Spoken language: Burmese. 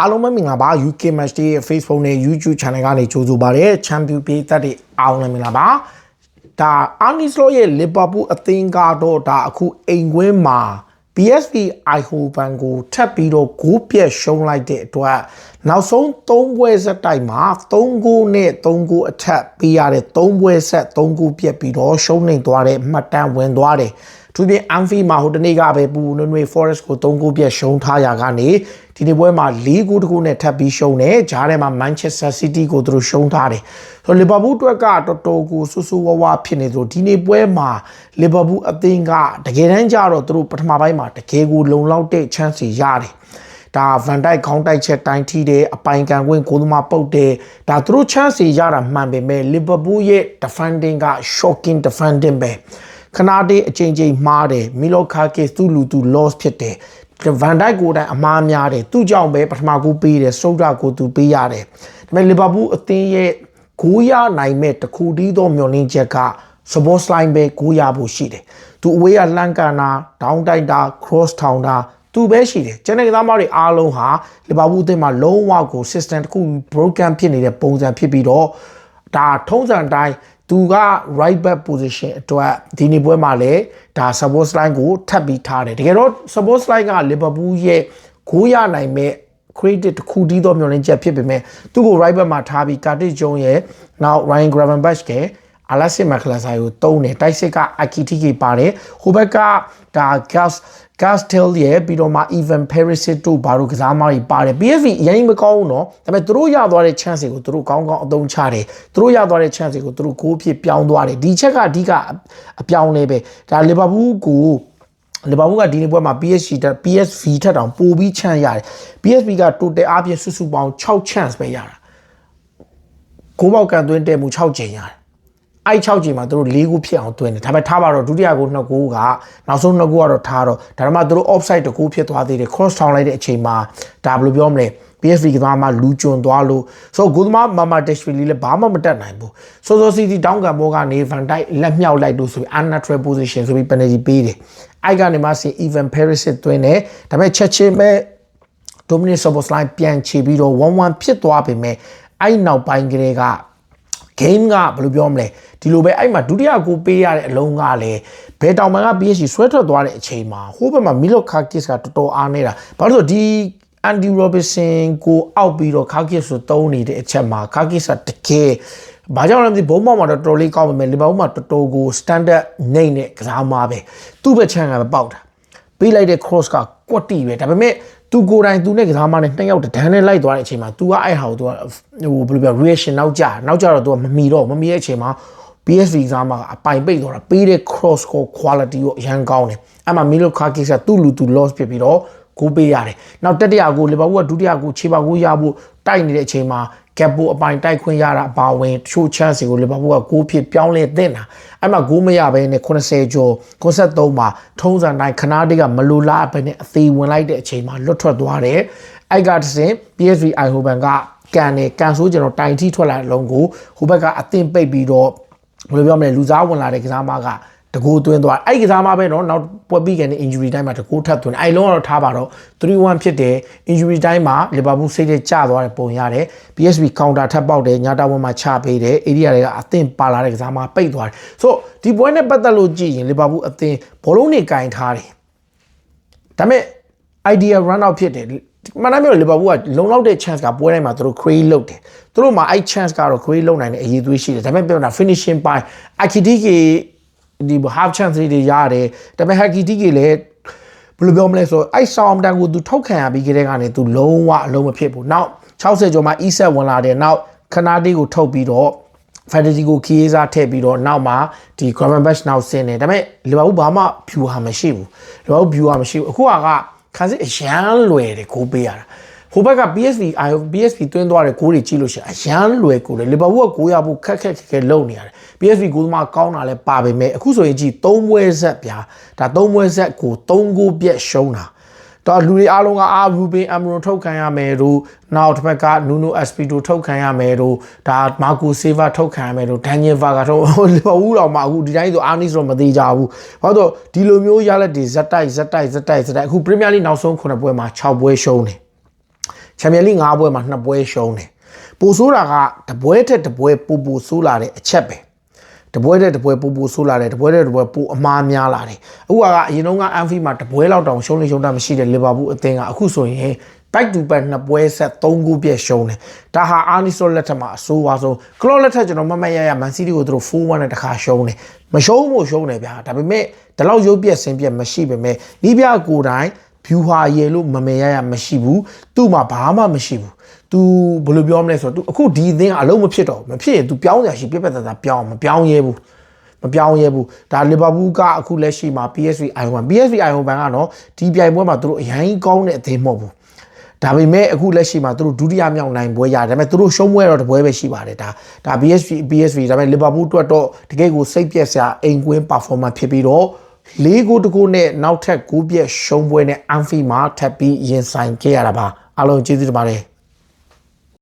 အားလုံးပဲမင်္ဂလာပါ UK Match Day ရဲ့ Facebook နဲ့ YouTube Channel ကနေကြိုဆိုပါရစေ။ Champion ပြည်သက်တွေအားလုံးလည်းမင်္ဂလာပါ။ဒါ Arne Slot ရဲ့ Liverpool အသင်းကတော့ဒါအခုအိမ်ကွင်းမှာ PSV Eindhoven ကိုထပ်ပြီးတော့ဂိုးပြက်ရှုံးလိုက်တဲ့အတွက်နောက်ဆုံး3ပွဲဆက်တိုက်မှာ3ဂိုးနဲ့3ဂိုးအထက်ပေးရတဲ့3ပွဲဆက်3ဂိုးပြက်ပြီးတော့ရှုံးနေသွားတဲ့မှတ်တမ်းဝင်သွားတယ်။ သူပြင်အန်ဖီမှာဟိုတနေ့ကပဲပူနွေနွေ Forest ကို3ဂိုးပြက်ရှုံးထားရကနေဒီနေ့ပွဲမှာ4ဂိုးတကူနဲ့ထပ်ပြီးရှုံးတယ်။ဂျားထဲမှာ Manchester City ကိုသူတို့ရှုံးထားတယ်။ဆိုလီဗာပူးအတွက်ကတော်တော်ကိုဆူဆူဝါးဝါဖြစ်နေသလိုဒီနေ့ပွဲမှာလီဗာပူးအသင်းကတကယ်တမ်းကျတော့သူတို့ပထမပိုင်းမှာတကယ်ကိုလုံလောက်တဲ့ chance တွေရတယ်။ဒါဗန်ဒိုက်ခေါင်းတိုက်ချက်တိုင်းထိတယ်အပိုင်ကန်ခွင့်ကိုသမားပုတ်တယ်ဒါသူတို့ chance တွေရတာမှန်ပေမဲ့လီဗာပူးရဲ့ defending က shocking defending ပဲ ခနာတေးအချိန်ချင်းမှားတယ်မီလိုခါကစ်သူ့လူသူ loss ဖြစ်တယ်ဗန်ဒိုက်ကိုတိုင်အမားများတယ်သူ့ကြောင့်ပဲပထမကူပေးတယ်စတုဒ္ဒကိုသူပေးရတယ်ဒါပေမဲ့လီဗာပူးအသင်းရဲ့ဂိုးရနိုင်မဲ့တခုတည်းသောမျှော်လင့်ချက်ကစဘော့စလိုင်းပဲဂိုးရဖို့ရှိတယ်သူအဝေးကလှမ်းကန်တာဒေါင်းတိုက်တာ cross ထောင်တာသူပဲရှိတယ်ကျန်တဲ့ကစားမတွေအားလုံးဟာလီဗာပူးအသင်းမှာလုံးဝကို system တစ်ခု broken ဖြစ်နေတဲ့ပုံစံဖြစ်ပြီးတော့ဒါထုံးစံတိုင်း သူက right back position အတွက်ဒီနေ့ပွဲမှာလည်းဒါ support line ကိုထပ်ပြီးထားတယ်တကယ်တော့ support line က Liverpool ရဲ့ဂိုးရနိုင်မဲ့ credit တစ်ခုတည်းသောမျှော်လင့်ချက်ဖြစ်ပေမဲ့သူ့ကို right back မှာထားပြီး Curtis Jones ရဲ့နောက် Ryan Gravenberch က အလက်စစ်မကလဆာကိုတုံးတယ်တိုက်စစ်ကအကီတီကေပါတယ်ဟိုဘက်ကဒါ gas Gastel ရဲ့ပြီးတော့မှ Even Perisic တို့ဘာလို့ကစားမတွေပါတယ် PSV အရင်မကောင်းဘူးเนาะဒါပေမဲ့သူတို့ရသွားတဲ့ chance တွေကိုသူတို့ကောင်းကောင်းအသုံးချတယ်သူတို့ရသွားတဲ့ chance တွေကိုသူတို့ဂိုးဖြစ်ပြောင်းသွားတယ်ဒီချက်ကအဓိကအပြောင်းလဲပဲဒါ Liverpool ကိုလီဗာပူးကဒီနေ့ပွဲမှာ PSG တက် PSV ထက်တောင်ပိုပြီးချန်ရတယ် PSV က total အပြင်စုစုပေါင်း6 chance ပဲရတာဂိုးပေါက်ကန်သွင်းတဲ့မူ6ချိန်ရတယ် အဲ့6ချိန်မှာသူတို့၄ခုဖြစ်အောင်တွင်းတယ်ဒါပေမဲ့ထားပါတော့ဒုတိယကို2ခုကနောက်ဆုံး2ခုကတော့ထားတော့ဒါမှမသူတို့ offside တကူဖြစ်သွားသေးတယ် cross ထောင်လိုက်တဲ့အချိန်မှာဒါဘယ်လိုပြောမလဲ PSV ကဘာမှလူကျွံသွားလို့ဆိုဂိုသမာမာမာတက်ရှ်ဖီလီလည်းဘာမှမတက်နိုင်ဘူးဆိုဆိုစီတီတောင်းကန်ဘောကနေဗန်တိုက်လက်မြောက်လိုက်လို့ဆိုပြီး unnatural position ဆိုပြီး penalty ပေးတယ်အဲ့ကနေမှစီ even Perisic တွင်းတယ်ဒါပေမဲ့ချက်ချင်းပဲ Dominic Szoboszlai ပြန်ချေပြီးတော့1-1ဖြစ်သွားပေမဲ့အဲ့နောက်ပိုင်းကလေးက game ကဘယ်လိုပြောမလဲဒီလိုပဲအဲ့မှာဒုတိယကိုပေးရတဲ့အလုံးကလည်းဘယ်တောင်မှန်က PSG ဆွဲထွက်သွားတဲ့အချိန်မှာဟိုဘက်မှာ Milo Kakis ကတော်တော်အားနေတာဘာလို့ဆိုဒီ Andy Robertson ကိုအောက်ပြီးတော့ Kakis ဆိုတုံးနေတဲ့အချက်မှာ Kakis ကတကယ်ဘာကြောင့်လဲမသိဘုံပေါက်မှာတော့တော်တော်လေးကောင်းပေမဲ့လီဗာပူးမှာတော်တော်ကို standard နိုင်တဲ့ကစားမှာပဲသူ့ဘက်ချန်ကပဲပေါက်တာ ပေးလိုက်တဲ့ cross ကကွက်တီပဲဒါပေမဲ့သူကိုယ်တိုင်သူနဲ့ကစားမနဲ့နှစ်ယောက်တန်းနဲ့လိုက်သွားတဲ့အချိန်မှာ तू ကအဲ့ဟာကို तू ကဟိုဘယ်လိုပြော reaction နောက်ကျနောက်ကျတော့ तू ကမမီတော့မမီတဲ့အချိန်မှာ PSV ကစားမကအပိုင်ပိတ်သွားတာပေးတဲ့ cross ကို quality ကိုအရန်ကောင်းတယ်အဲ့မှာ Milo Kakis ကသူ့လူသူ loss ဖြစ်ပြီးတော့ကိုပေးရတယ်နောက်တတိယကိုလီဗာပူးကဒုတိယကိုခြေပါကိုရဖို့တိုက်နေတဲ့အချိန်မှာ ကက်ပိုအပိုင်တိုက်ခွင့်ရတာအပါဝင်ချိုးချမ်းစီကိုလီဗာပူးကဂိုးဖြစ်ပြောင်းလဲတဲ့တာအဲ့မှာဂိုးမရဘဲနဲ့80ကျော်83မှာထုံးစံတိုင်းခနာတိကမလိုလားဘဲနဲ့အသေးဝင်လိုက်တဲ့အချိန်မှာလွတ်ထွက်သွားတယ်အဲ့ကတစင် PSV Eindhoven ကကန်နေကန်ဆိုးကျွန်တော်တိုင်ထိထွက်လာတဲ့လုံးကိုဟိုဘက်ကအသင်ပိတ်ပြီးတော့ဘယ်လိုပြောမလဲလူစားဝင်လာတဲ့ကစားမက တကူသွင်းသွားအဲ့ကစားမပဲနော်နောက်ပွဲပြီးကန်တဲ့ injury တိုင်းမှာတကူထပ်သွင်းအဲ့လုံးကတော့ထားပါတော့3-1ဖြစ်တယ် injury တိုင်းမှာလီဗာပူးစိတ်ထဲကျသွားတဲ့ပုံရတယ် PSV counter ထပ်ပေါက်တယ်ညာတာဝန်မှာချပေးတယ် area တွေကအသင်ပါလာတဲ့ကစားမပိတ်သွားတယ်ဆိုဒီပွဲနဲ့ပတ်သက်လို့ကြည့်ရင်လီဗာပူးအသင်ဘောလုံးတွေကင်ထားတယ်ဒါပေမဲ့ idea run out ဖြစ်တယ်မနက်မျိုးလီဗာပူးကလုံလောက်တဲ့ chance ကပွဲတိုင်းမှာသူတို့ create လုပ်တယ်သူတို့မှာအဲ့ chance ကတော့ create လုပ်နိုင်တဲ့အရေးသွေးရှိတယ်ဒါပေမဲ့ပြောတာ finishing by Akidike ဒီ half chance တွေရတယ်ဒါပေမဲ့ Akitiki လည်းဘယ်လိုပြောမလဲဆိုအဲ့ဆောင်းတန်ကိုသူထုတ်ခံရပြီးကြတဲ့ကနေသူလုံးဝအလုံးမဖြစ်ဘူးနောက်60ကျော်မှာ e-set ဝင်လာတယ်နောက်ခနာတီကိုထုတ်ပြီးတော့ fantasy ကိုခီးရေးစားထည့်ပြီးတော့နောက်မှာဒီ Graven Batch နောက်ဆင်းတယ်ဒါပေမဲ့လီဗာပူးဘာမှ view ဟာမရှိဘူးလီဗာပူး view ဟာမရှိဘူးအခုကခန်းစစ်အရန်လွယ်တယ်ကိုပေးရတာ ဟိုဘက်က PSV PSV တွင်းသွားတဲ့ဂိုးတွေကြည့်လို့ရှိရင်အရန်လွယ်ကိုလေလီဗာပူးကဂိုးရဖို့ခက်ခက်ခက်ခက်လုံနေရတယ် PSV ဂိုးသမားကောင်းတာလဲပါပေမဲ့အခုဆိုရင်ကြည့်၃ပွဲဆက်ဗျာဒါ၃ပွဲဆက်ကို၃ဂိုးပြက်ရှုံးတာတော့လူတွေအားလုံးကအာရူဘင်အမရွန်ထုတ်ခံရမယ်တို့နောက်တစ်ဖက်ကနူနိုအက်စပီတိုထုတ်ခံရမယ်တို့ဒါမာကိုဆေးဗာထုတ်ခံရမယ်တို့ဒန်နီယယ်ဗာကထုတ်လီဗာပူးတော်မှာအခုဒီတိုင်းဆိုအာနီစ်တော့မသေးကြဘူးဘာလို့ဒီလိုမျိုးရလက်တွေဇက်တိုက်ဇက်တိုက်ဇက်တိုက်ဇက်တိုက်အခုပရီးမီးယားလိနောက်ဆုံး9ပွဲမှာ6ပွဲရှုံးတယ် ချန်ပီယံလိ၅ပွဲမှာ2ပွဲရှုံးတယ်ပိုဆိုးတာကတပွဲထက်တပွဲပူပူဆိုးလာတဲ့အချက်ပဲတပွဲတဲ့တပွဲပူပူဆိုးလာတယ်တပွဲတဲ့တပွဲပူအမားများလာတယ်အခုကအရင်တုန်းကအန်ဖီမှာတပွဲလောက်တောင်ရှုံးနေရှုံးတာမရှိတဲ့လီဗာပူးအသင်းကအခုဆိုရင် back to back နှစ်ပွဲဆက်3ခုပြည့်ရှုံးတယ်ဒါဟာအာနီဆိုလက်ထက်မှာအဆိုးဝါဆုံးကလော့လက်ထက်ကျွန်တော်မတ်မတ်ရရမန်စီးတီကိုသူတို့4-1နဲ့တခါရှုံးတယ်မရှုံးမို့ရှုံးတယ်ဗျာဒါပေမဲ့ဒီလောက်ရုပ်ပြက်ဆင်းပြက်မရှိပေမဲ့နီးပြကိုယ်တိုင် view ဟာရေလို့မမေရရမရှိဘူးသူ့မှာဘာမှမရှိဘူး तू ဘယ်လိုပြောမလဲဆိုတော့ तू အခုဒီအသင်းကအလုံးမဖြစ်တော့ဘူးမဖြစ်ရင် तू ပြောင်းရရှိပြက်ပြက်သားသားပြောင်းမပြောင်းရဲဘူးမပြောင်းရဲဘူးဒါလီဗာပူးကအခုလက်ရှိမှာ PSV Eindhoven PSV Eindhoven ကတော့ဒီပြိုင်ပွဲမှာသူတို့အရင်ကောင်းတဲ့အသင်းမဟုတ်ဘူးဒါပေမဲ့အခုလက်ရှိမှာသူတို့ဒုတိယမြောက်နိုင်ပွဲရတယ်ဒါပေမဲ့သူတို့ရှုံးပွဲတော့တပွဲပဲရှိပါတယ်ဒါဒါ PSV PSV ဒါပေမဲ့လီဗာပူးအတွက်တော့တကယ်ကိုစိတ်ပြက်စရာအိမ်ကွင်း performance ဖြစ်ပြီးတော့ လေးကိုတကိုနဲ့နောက်ထပ်9ပြက်ရှုံးပွဲနဲ့ Anfield မှာထပ်ပြီးရင်ဆိုင်ခဲ့ရတာပါအားလုံးကျေးဇူးတင်ပါတယ်